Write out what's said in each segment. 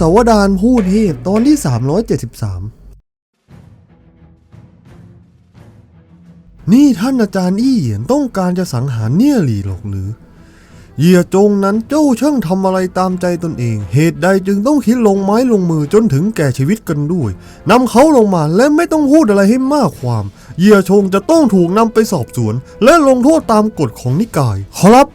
สาวดารผู้เทพตอนที่ 373 นี่ท่านอาจารย์อี้เหยียนต้องการจะสังหารเนี่ยหลีหรอกหรือ เหยียจงนั้นเจ้าช่างทำอะไรตามใจตนเอง เหตุใดจึงต้องคิดลงไม้ลงมือจนถึงแก่ชีวิตกันด้วยนำเขาลงมาและไม่ต้องพูดอะไรให้มากความ เหยียชงจะต้องถูกนำไปสอบสวน และลงโทษตามกฎของนิกาย ครับ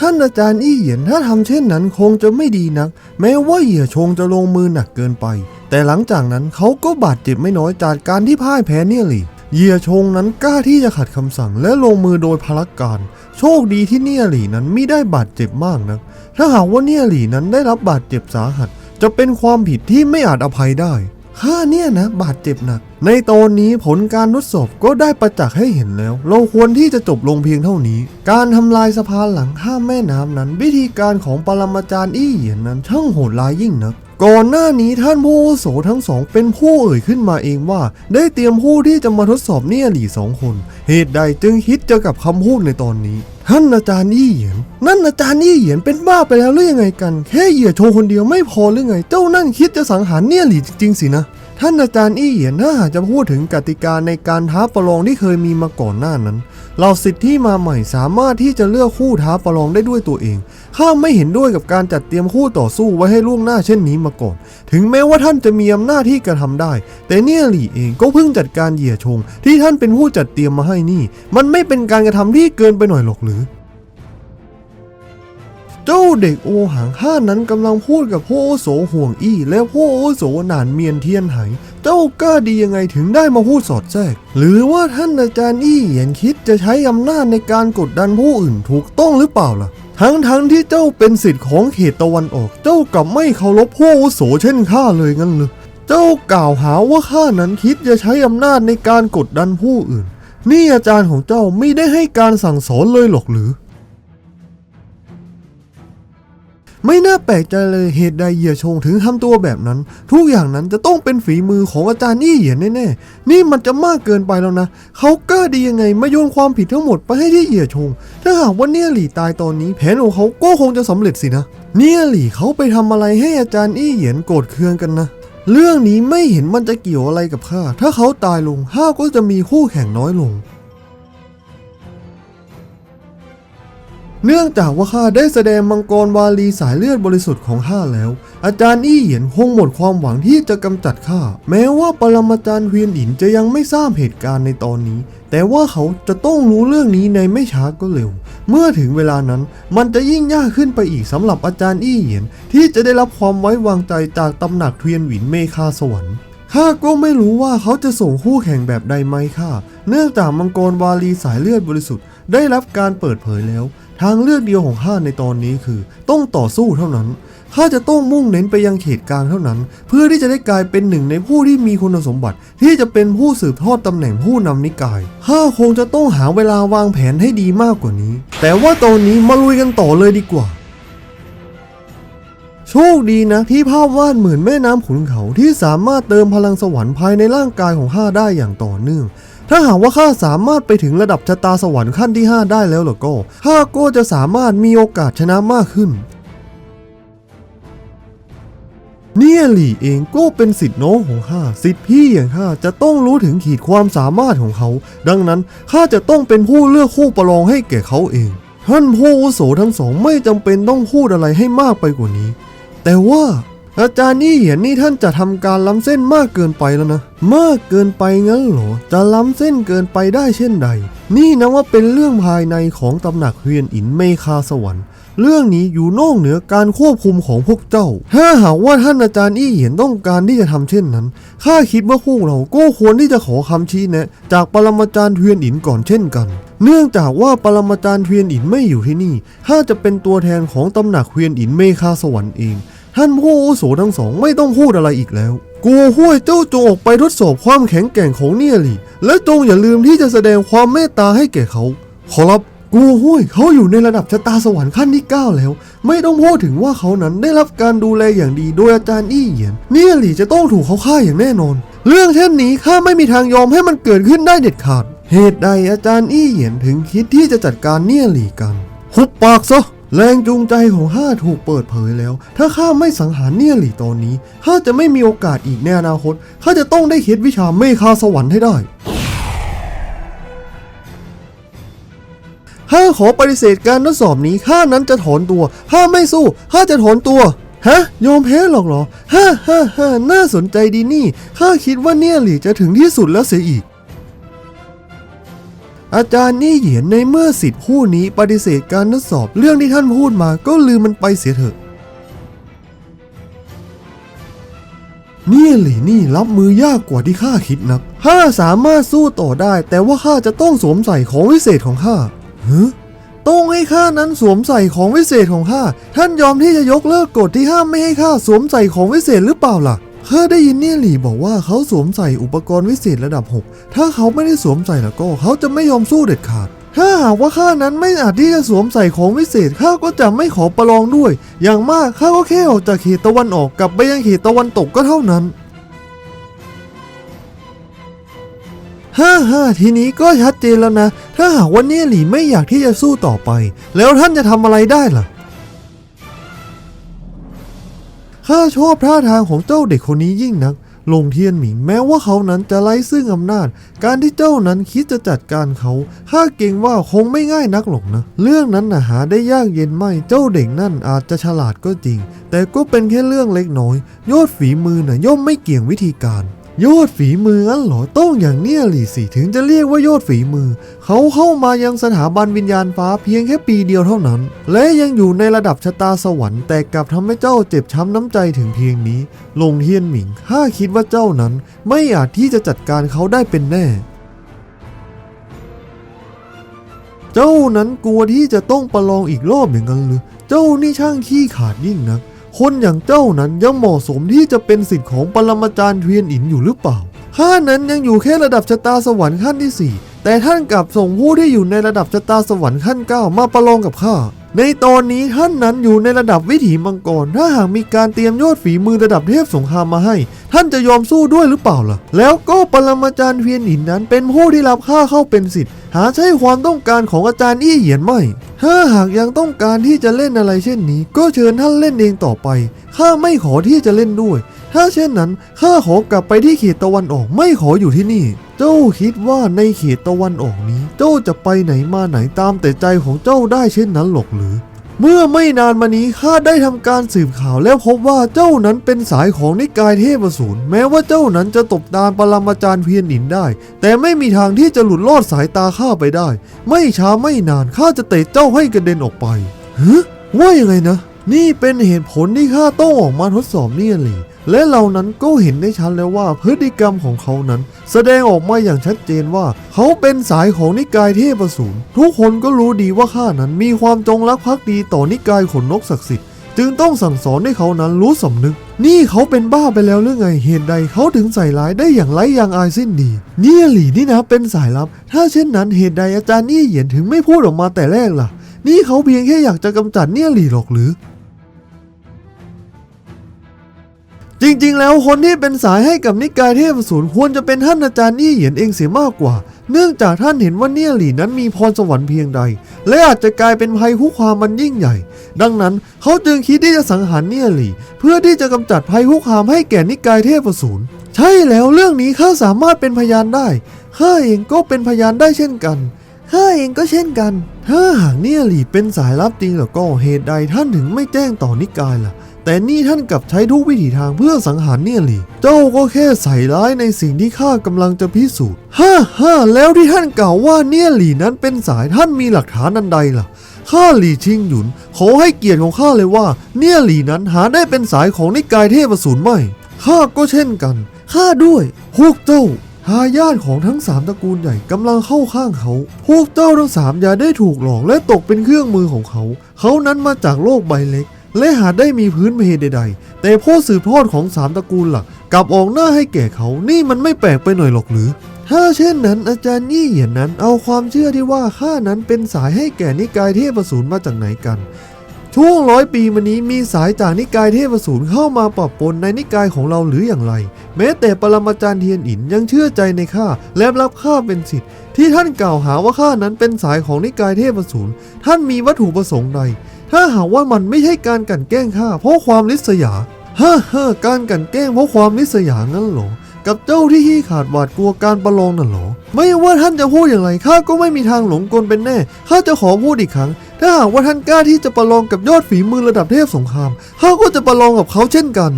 ท่านอาจารย์อี้เหยียนถ้าทำเช่นนั้นคงจะไม่ดีนัก แม้ว่าเหยียชงจะลงมือหนักเกินไป แต่หลังจากนั้นเขาก็บาดเจ็บไม่น้อยจากการที่พ่ายแพ้เนี่ยหลี่เหยียชงนั้นกล้าที่จะขัดคำสั่งและลงมือโดยพลักการ โชคดีที่เนี่ยหลี่นั้นไม่ได้บาดเจ็บมากนักถ้าหากว่าเนี่ยหลี่นั้นได้รับบาดเจ็บสาหัส จะเป็นความผิดที่ไม่อาจอภัยได้ข้าเนี่ยนะ บาดเจ็บหนัก ในตอนนี้ผลการทดสอบก็ได้ประจักษ์ให้เห็นแล้ว เราควรที่จะจบลงเพียงเท่านี้ การทำลายสะพานหลังข้ามแม่น้ำนั้น วิธีการของปรมาจารย์อี้เหยียนนั้นช่างโหดร้ายยิ่งนักก่อนหน้านี้ท่านผู้อาโสทั้งสองเป็นผู้เอ่ยขึ้นมาเองว่า ได้เตรียมผู้ที่จะมาทดสอบเนี่ยหลี่สองคน เหตุใดจึงคิดเจอกับคำพูดในตอนนี้ ท่านอาจารย์อี้เหยียนนั่นอาจารย์อี้เหยียนเป็นบ้าไปแล้วหรือยังไงกัน แค่เหยียดโชว์คนเดียวไม่พอหรือไง เจ้านั่นคิดจะสังหารเนี่ยหลี่จริงๆสินะ ท่านอาจารย์อี้เหยียนถ้าจะพูดถึงกติกาในการท้าประลองที่เคยมีมาก่อนหน้านั้น เราสิทธิ์ที่มาใหม่สามารถที่จะเลือกคู่ท้าประลองได้ด้วยตัวเอง ข้าไม่เห็นด้วยกับการจัดเตรียมคู่ต่อสู้ไว้ให้ล่วงหน้าเช่นนี้มาก่อน ถึงแม้ว่าท่านจะมีอำนาจที่กระทำได้ แต่เนี่ยหลี่เองก็เพิ่งจัดการเหยียชง ที่ท่านเป็นผู้จัดเตรียมมาให้นี่ มันไม่เป็นการกระทำที่เกินไปหน่อยหรอกหรือ เจ้าเด็กโอหังข้านั้นกำลังพูดกับผู้อาวุโสห่วงอี้และผู้อาวุโสหนานเมียนเทียนไหเจ้ากล้าดียังไงถึงได้มาพูดสอดแทรก หรือว่าท่านอาจารย์อี้เหยียนคิดจะใช้อำนาจในการกดดันผู้อื่นถูกต้องหรือเปล่าล่ะ ทั้งๆที่เจ้าเป็นสิทธิ์ของเขตตะวันออก เจ้ากลับไม่เคารพผู้อาวุโสเช่นข้าเลยงั้นหรือเจ้ากล่าวหาว่าข้านั้นคิดจะใช้อำนาจในการกดดันผู้อื่น นี่อาจารย์ของเจ้าไม่ได้ให้การสั่งสอนเลยหรอกหรือ ไม่น่าแปลกใจเลยเหตุใดเหยียชงถึงทำตัวแบบนั้น ทุกอย่างนั้นจะต้องเป็นฝีมือของอาจารย์นี่เหยียนแน่ๆนี่มันจะมากเกินไปแล้วนะเขากล้าดียังไงมาโยนความผิดทั้งหมดไปให้ที่เหยียชง ถ้าหากว่าเนี่ยหลี่ตายตอนนี้แผนของเขาก็คงจะสำเร็จสินะ เนี่ยหลี่เขาไปทำอะไรให้อาจารย์อี้เหยียนโกรธเคืองกันนะเรื่องนี้ไม่เห็นมันจะเกี่ยวอะไรกับข้าถ้าเขาตายลงข้าก็จะมีคู่แข่งน้อยลง เนื่องจากว่าข้าได้แสดงมังกรวาลีสายเลือดบริสุทธิ์ของข้าแล้ว อาจารย์อี้เหยียนคงหมดความหวังที่จะกำจัดข้า แม้ว่าปรมาจารย์เวียนอินจะยังไม่ทราบเหตุการณ์ในตอนนี้ แต่ว่าเขาจะต้องรู้เรื่องนี้ในไม่ช้าก็เร็ว เมื่อถึงเวลานั้น มันจะยิ่งยากขึ้นไปอีกสำหรับอาจารย์อี้เหยียนที่จะได้รับความไว้วางใจจากตำหนักเทียนหวินเมคาสวรรค์ข้าก็ไม่รู้ว่าเขาจะส่งคู่แข่งแบบใดไหมค่ะ เนื่องจากมังกรวาลีสายเลือดบริสุทธิ์ได้รับการเปิดเผยแล้ว ทางเลือกเดียวของข้าในตอนนี้คือ ต้องต่อสู้เท่านั้นข้าจะต้องมุ่งเน้นไปยังเขตกลางเท่านั้น เพื่อที่จะได้กลายเป็นหนึ่งในผู้ที่มีคุณสมบัติ ที่จะเป็นผู้สืบทอดตำแหน่งผู้นำนิกายข้าคงจะต้องหาเวลาวางแผนให้ดีมากกว่านี้ แต่ว่าตอนนี้มาลุยกันต่อเลยดีกว่า โชคดีนะที่ภาพวาดเหมือนแม่น้ำขุนเขาที่สามารถเติมพลังสวรรค์ภายในร่างกายของข้าได้อย่างต่อเนื่อง ถ้าหากว่าข้าสามารถไปถึงระดับชะตาสวรรค์ขั้นที่ 5 ได้แล้วล่ะก็ข้าก็จะสามารถมีโอกาสชนะมากขึ้น เนี่ยหลี่เองก็เป็นสิทธิ์น้องของข้าสิทธิ์พี่อย่างข้าจะต้องรู้ถึงขีดความสามารถของเขา ดังนั้นข้าจะต้องเป็นผู้เลือกคู่ประลองให้แก่เขาเอง ท่านผู้อาวุโสทั้งสองไม่จำเป็นต้องพูดอะไรให้มากไปกว่านี้ แต่ว่า อาจารย์นี่เห็นนี่ท่านจะทำการล้ำเส้นมากเกินไปแล้วนะ มากเกินไปงั้นเหรอ จะล้ำเส้นเกินไปได้เช่นใด นี่นะว่าเป็นเรื่องภายในของตำหนักเฮียนอินเมคาสวรรค์ เรื่องนี้อยู่นอกเหนือการควบคุมของพวกเจ้า ถ้าหากว่าท่านอาจารย์อี้เห็นต้องการที่จะทำเช่นนั้น ข้าคิดว่าพวกเราก็ควรที่จะขอคำชี้แนะ จากปรมาจารย์เทวียนอินก่อนเช่นกันเนื่องจากว่าปรมาจารย์เทียนอินไม่อยู่ที่นี่ข้าจะเป็นตัวแทนของตำหนักเทียนอินเมคาสวรรค์เอง ท่านผู้อาวุโสทั้งสองไม่ต้องพูดอะไรอีกแล้วกัวห้วยเจ้าจงออกไปทดสอบความแข็งแกร่งของเนี่ยหลี่ และจงอย่าลืมที่จะแสดงความเมตตาให้แก่เขา ขอรับกัวห้วยเขาอยู่ในระดับชะตาสวรรค์ขั้นที่ 9 แล้ว ไม่ต้องพูดถึงว่าเขานั้นได้รับการดูแลอย่างดีโดยอาจารย์อี้เหยียน เนี่ยหลี่จะต้องถูกเขาฆ่าอย่างแน่นอน เรื่องเช่นนี้ข้าไม่มีทางยอมให้มันเกิดขึ้นได้เด็ดขาด เหตุใดอาจารย์อี้เหยียนถึงคิดที่จะจัดการเนี่ยหลี่กัน หุบปากซะ แรงจูงใจของข้าถูกเปิดเผยแล้ว ถ้าข้าไม่สังหารเนี่ยหลี่ตอนนี้ข้าจะไม่มีโอกาสอีกในอนาคตข้าจะต้องได้เฮ็ดวิชาเมฆาสวรรค์ให้ได้ข้าขอปฏิเสธการทดสอบนี้ข้านั้นจะถอนตัวข้าไม่สู้ข้าจะถอนตัวฮะยอมแพ้หรอกเหรอฮ่าฮ่าฮ่าน่าสนใจดีนี่ข้าคิดว่าเนี่ยหลี่จะถึงที่สุดแล้วเสียอีก อาจารย์นี่เหยียนในเมื่อสิทธิ์ผู้นี้ปฏิเสธการทดสอบเรื่องที่ท่านพูดมาก็ลืมมันไปเสียเถอะ นี่หลี่นี่รับมือยากกว่าที่ข้าคิดนักข้าสามารถสู้ต่อได้ แต่ว่าข้าจะต้องสวมใส่ของวิเศษของข้าฮะต้องให้ข้านั้นสวมใส่ของวิเศษของข้าท่านยอมที่จะยกเลิกกฎที่ห้ามไม่ให้ข้าสวมใส่ของวิเศษหรือเปล่าล่ะ ข้าได้ยินเนี่ยหลี่บอกว่าเขาสวมใส่อุปกรณ์วิเศษระดับ 6 ถ้าเขาไม่ได้สวมใส่แล้วก็เขาจะไม่ยอมสู้เด็ดขาด ถ้าหากว่าข้านั้นไม่อาจที่จะสวมใส่ของวิเศษข้าก็จะไม่ขอประลองด้วย อย่างมากข้าก็แค่ออกจากเขตตะวันออกกลับไปยังเขตตะวันตกก็เท่านั้นฮ่าฮ่าทีนี้ก็ชัดเจนแล้วนะ ถ้าหากว่าเนี่ยหลี่ไม่อยากที่จะสู้ต่อไป แล้วท่านจะทำอะไรได้ล่ะ ข้าชอบท่าทางของเจ้าเด็กคนนี้ยิ่งนัก ลงเทียนหมิงแม้ว่าเขานั้นจะไร้ซึ่งอำนาจ การที่เจ้านั้นคิดจะจัดการเขาข้าเกรงว่าคงไม่ง่ายนักหรอกนะ เรื่องนั้นนะหาได้ยากเย็นไม่ เจ้าเด็กนั่นอาจจะฉลาดก็จริง แต่ก็เป็นแค่เรื่องเล็กน้อย ยอดฝีมือน่ะย่อมไม่เกี่ยงวิธีการ ยอดฝีมืองั้นเหรอต้องอย่างเนี้ยหลี่สิถึงจะเรียกว่ายอดฝีมือ เขาเข้ามายังสถาบันวิญญาณฟ้าเพียงแค่ปีเดียวเท่านั้น และยังอยู่ในระดับชะตาสวรรค์แต่กลับทำให้เจ้าเจ็บช้ำน้ำใจถึงเพียงนี้ลงเทียนหมิงข้าคิดว่าเจ้านั้น ไม่อาจที่จะจัดการเขาได้เป็นแน่ เจ้านั้นกลัวที่จะต้องประลองอีกรอบอย่างนั้นหรือเจ้านี่ช่างขี้ขาดยิ่งนัก คนอย่างเจ้านั้นยังเหมาะสมที่จะเป็นสิทธิ์ของปรมาจารย์เทียนอินอยู่หรือเปล่า ข้านั้นยังอยู่แค่ระดับชะตาสวรรค์ขั้นที่ 4 แต่ท่านกลับส่งผู้ที่อยู่ในระดับชะตาสวรรค์ขั้น 9 มาประลองกับข้า ในตอนนี้ท่านนั้นอยู่ในระดับวิถีมังกร ถ้าหากมีการเตรียมยอดฝีมือระดับเทพสงครามมาให้ ท่านจะยอมสู้ด้วยหรือเปล่าล่ะ แล้วก็ปรมาจารย์เพียนอินนั้นเป็นผู้ที่รับข้าเข้าเป็นสิทธิ์ หาใช่ความต้องการของอาจารย์อี้เหยียนไม่ ถ้าหากยังต้องการที่จะเล่นอะไรเช่นนี้ ก็เชิญท่านเล่นเองต่อไป ข้าไม่ขอที่จะเล่นด้วย ถ้าเช่นนั้นข้าขอกลับไปที่เขตตะวันออกไม่ขออยู่ที่นี่ เจ้าคิดว่าในเขตตะวันออกนี้ เจ้าจะไปไหนมาไหนตามแต่ใจของเจ้าได้เช่นนั้นหรอกหรือ เมื่อไม่นานมานี้ข้าได้ทำการสืบข่าวแล้วพบว่าเจ้านั้นเป็นสายของนิกายเทพสูรแม้ว่าเจ้านั้นจะตบตาปรมาจารย์เพียนอินได้ แต่ไม่มีทางที่จะหลุดลอดสายตาข้าไปได้ ไม่ช้าไม่นานข้าจะเตะเจ้าให้กระเด็นออกไปฮะว่ายังไงนะ นี่เป็นเหตุผลที่ข้าต้องออกมาทดสอบเนี่ยหลี และเรานั้นก็เห็นได้ชัดแล้วว่าพฤติกรรมของเขานั้น แสดงออกมาอย่างชัดเจนว่า เขาเป็นสายของนิกายเทพสูรทุกคนก็รู้ดีว่าข้านั้นมีความจงรักภักดีต่อนิกายขนนกศักดิ์สิทธิ์จึงต้องสั่งสอนให้เขานั้นรู้สำนึก นี่เขาเป็นบ้าไปแล้วหรือไง เหตุใดเขาถึงใส่ร้ายได้อย่างไร้ยางอายสิ้นดี เนี่ยหลี่นี่นะเป็นสายลับ ถ้าเช่นนั้นเหตุใดอาจารย์นี่เหยียนถึงไม่พูดออกมาแต่แรกล่ะ นี่เขาเพียงแค่อยากจะกำจัดเนี่ยหลี่หรอกหรือ จริงๆ แล้วคนที่เป็นสายให้กับนิกายเทพอสูรควรจะเป็นท่านอาจารย์นี่เหยียนเองเสียมากกว่า เนื่องจากท่านเห็นว่าเนี่ยหลี่นั้นมีพรสวรรค์เพียงใด และอาจจะกลายเป็นภัยคุกคามมันยิ่งใหญ่ ดังนั้นเขาจึงคิดที่จะสังหารเนี่ยหลี่ เพื่อที่จะกำจัดภัยคุกคามให้แก่นิกายเทพอสูรใช่แล้วเรื่องนี้ข้าสามารถเป็นพยานได้ข้าเองก็เป็นพยานได้เช่นกันข้าเองก็เช่นกัน ถ้าหากเนี่ยหลี่เป็นสายลับจริงแล้วก็เหตุใดท่านถึงไม่แจ้งต่อนิกายล่ะ แต่นี่ท่านกลับใช้ทุกวิถีทางเพื่อสังหารเนี่ยลีเจ้าก็แค่ใส่ร้ายในสิ่งที่ข้ากำลังจะพิสูจน์ฮ่าฮ่าแล้วที่ท่านกล่าวว่าเนี่ยลีนั้นเป็นสายท่านมีหลักฐานอันใดล่ะข้าหลี่ชิงหยุนขอให้เกียรติของข้าเลยว่า เนี่ยหลี่นั้นหาได้เป็นสายของนิกายเทพสูรไม่ข้าก็เช่นกันข้าด้วย พวกเจ้าทายาทของทั้งสามตระกูลใหญ่กำลังเข้าข้างเขา พวกเจ้าทั้งสามอย่าได้ถูกหลอกและตกเป็นเครื่องมือของเขา เขานั้นมาจากโลกใบเล็ก และหาได้มีพื้นเพใด ๆ แต่ผู้สืบทอดของสามตระกูลหลักกลับออกหน้าให้แก่เขานี่มันไม่แปลกไปหน่อยหรอกหรือ ถ้าเช่นนั้นอาจารย์ยี่เหยียนนั้นเอาความเชื่อที่ว่าข้านั้นเป็นสายให้แก่นิกายเทพสูรมาจากไหนกัน ช่วงร้อยปีมานี้มีสายจากนิกายเทพสูรเข้ามาปรับปนในนิกายของเราหรืออย่างไร แม้แต่ปรมาจารย์เทียนอินยังเชื่อใจในข้าและรับข้าเป็นสิทธิ์ที่ท่านกล่าวหาว่าข้านั้นเป็นสายของนิกายเทพสูรท่านมีวัตถุประสงค์ใด ถ้าหากว่ามันไม่ใช่การกันแกล้งข้าเพราะความลิษยาฮ่าฮ่าการกันแกล้งเพราะความลิษยางั้นเหรอกับเจ้าที่ขี้ขาดหวาดกลัวการประลองน่ะเหรอ ไม่ว่าท่านจะพูดอย่างไรข้าก็ไม่มีทางหลงกลเป็นแน่ข้าจะขอพูดอีกครั้ง ถ้าหากว่าท่านกล้าที่จะประลองกับยอดฝีมือระดับเทพสงครามข้าก็จะประลองกับเขาเช่นกัน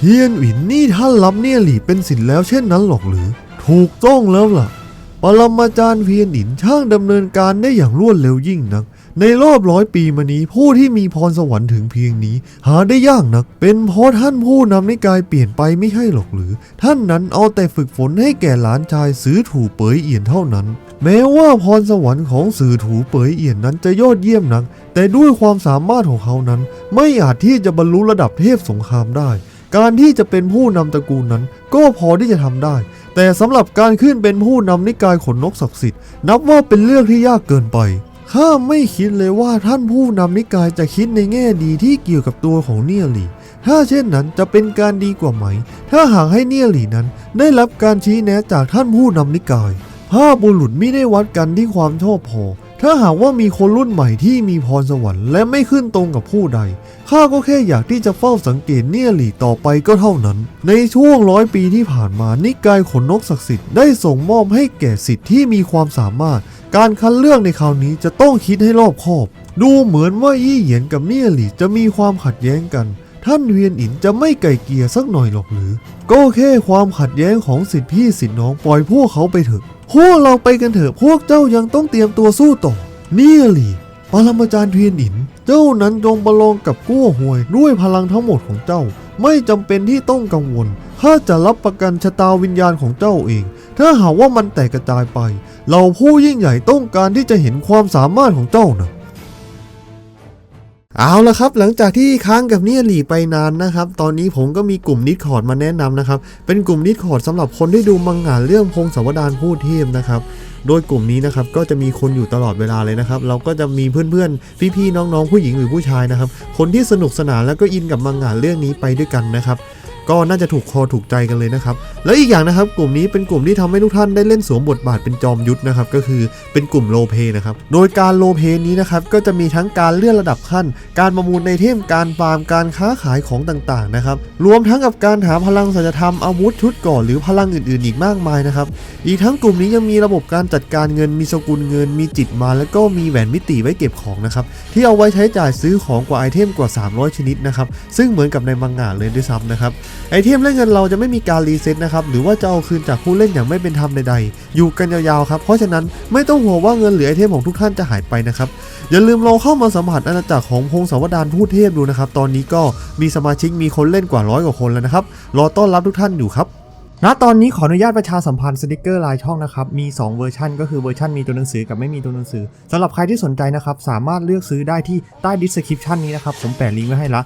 เฮียนหวินนี่ท่านรับเนี่ยหลี่เป็นศิลป์แล้วเช่นนั้นหรอกหรือ ถูกต้องแล้วล่ะปรมาจารย์เพียนหินช่างดำเนินการได้อย่างรวดเร็วยิ่งนัก ในรอบร้อยปีมานี้ ผู้ที่มีพรสวรรค์ถึงเพียงนี้ หาได้ยากนัก เป็นเพราะท่านผู้นำนิกายเปลี่ยนไปไม่ใช่หรอกหรือ ท่านนั้นเอาแต่ฝึกฝนให้แก่หลานชายซื้อถูเปยเอี่ยนเท่านั้น แม้ว่าพรสวรรค์ของสือถูเปยเอี่ยนนั้นจะยอดเยี่ยมนัก แต่ด้วยความสามารถของเขานั้น ไม่อาจที่จะบรรลุระดับเทพสงครามได้ การที่จะเป็นผู้นำตระกูลนั้น ก็พอที่จะทำได้แต่สำหรับการขึ้นเป็นผู้นำนิกายขนนกศักดิ์สิทธิ์ นับว่าเป็นเรื่องที่ยากเกินไป ข้าไม่คิดเลยว่าท่านผู้นำนิกายจะคิดในแง่ดีที่เกี่ยวกับตัวของเนียหลี ถ้าเช่นนั้นจะเป็นการดีกว่าไหม ถ้าหากให้เนียหลีนั้นได้รับการชี้แนะจากท่านผู้นำนิกาย ภาพบุรุษไม่ได้วัดกันที่ความชอบพอ ถ้าหากว่ามีคนรุ่นใหม่ที่มีพรสวรรค์และไม่ขึ้นตรงกับผู้ใด ข้าก็แค่อยากที่จะเฝ้าสังเกตเนียหลีต่อไปก็เท่านั้น ในช่วงร้อยปีที่ผ่านมานิกายขนนกศักดิ์สิทธิ์ได้ส่งมอบให้แก่สิทธิ์ที่มีความสามารถ การคัดเลือกในคราวนี้จะต้องคิดให้รอบคอบ ดูเหมือนว่าอี้เหยียนกับเนียหลีจะมีความขัดแย้งกัน ท่านเวียนอินจะไม่ไก่เกียร์สักหน่อยหรอกหรือ ก็แค่ความขัดแย้งของสิทธิพี่สิทธิน้องปล่อยพวกเขาไปเถอะ พวกเราไปกันเถอะพวกเจ้ายังต้องเตรียมตัวสู้ต่อเนียหลีปรมาจารย์เทียนอิน เจ้านั้นจงประลองกับกู้หวยด้วยพลังทั้งหมดของเจ้า ไม่จำเป็นที่ต้องกังวลข้าจะรับประกันชะตาวิญญาณของเจ้าเอง ถ้าหากว่ามันแตกกระจายไป เราผู้ยิ่งใหญ่ต้องการที่จะเห็นความสามารถของเจ้านะ เอาละครับหลังจากที่ค้างกับเนี่ยหลีไปนานนะครับ ตอนนี้ผมก็มีกลุ่มนิดคอร์ดมาแนะนำนะครับ เป็นกลุ่มนิดคอร์ดสำหรับคนที่ดูมังงะเรื่องพงศาวดารผู้เทพนะครับโดยกลุ่มนี้นะครับก็จะมีคนอยู่ตลอดเวลาเลยนะครับ เราก็จะมีเพื่อนๆ พี่ๆ น้องๆ ผู้หญิงหรือผู้ชายนะครับ คนที่สนุกสนานแล้วก็อินกับมังงะเรื่องนี้ไปด้วยกันนะครับ ก็น่าจะถูกคอถูกใจกันเลยนะครับ แล้วอีกอย่างนะครับ กลุ่มนี้เป็นกลุ่มที่ทำให้ทุกท่านได้เล่นสวมบทบาทเป็นจอมยุทธนะครับ ก็คือเป็นกลุ่มโลเพนะครับ โดยการโลเพนี้นะครับ ก็จะมีทั้งการเลื่อนระดับขั้น การประมูลในเทมการฟาร์มการค้าขายของต่างๆนะครับ รวมทั้งกับการหาพลังสัจธรรมอาวุธชุดก่อนหรือพลังอื่นๆ อีกมากมายนะครับ อีกทั้งกลุ่มนี้ยังมีระบบการจัดการเงิน มีสกุลเงิน มีจิตมา แล้วก็มีแหวนมิติไว้เก็บของนะครับ ที่เอาไว้ใช้จ่ายซื้อของกว่าไอเทมกว่า 300 ชนิดนะครับ ซึ่งเหมือนกับในมังงะเลยด้วยซ้ำนะครับไอเทมและเงินเราจะไม่มีการรีเซ็ตนะครับหรือว่าจะเอาคืนจากผู้เล่นอย่างไม่เป็นธรรมใดๆ อยู่กันยาวๆครับเพราะฉะนั้นไม่ต้องห่วงว่าเงินเหรือไอเทมของทุกท่านจะหายไปนะครับอย่าลืมลองเข้ามาสัมผัสอาณาจักรของพงศาวดารพูดเทพดูนะครับตอนนี้ก็มีสมาชิกมีคนเล่นกว่าร้อยกว่าคนแล้วนะครับรอต้อนรับทุกท่านอยู่ครับณตอนนี้ขออนุญาตประชาสัมพันธ์สติกเกอร์ลายช่องนะครับ มี 2 เวอร์ชันก็คือเวอร์ชันมีตัวหนังสือกับไม่มีตัวหนังสือสำหรับใครที่สนใจนะครับ สามารถเลือกซื้อได้ที่ใต้ description นี้นะครับ ผมแปะลิงก์ไว้ให้ละ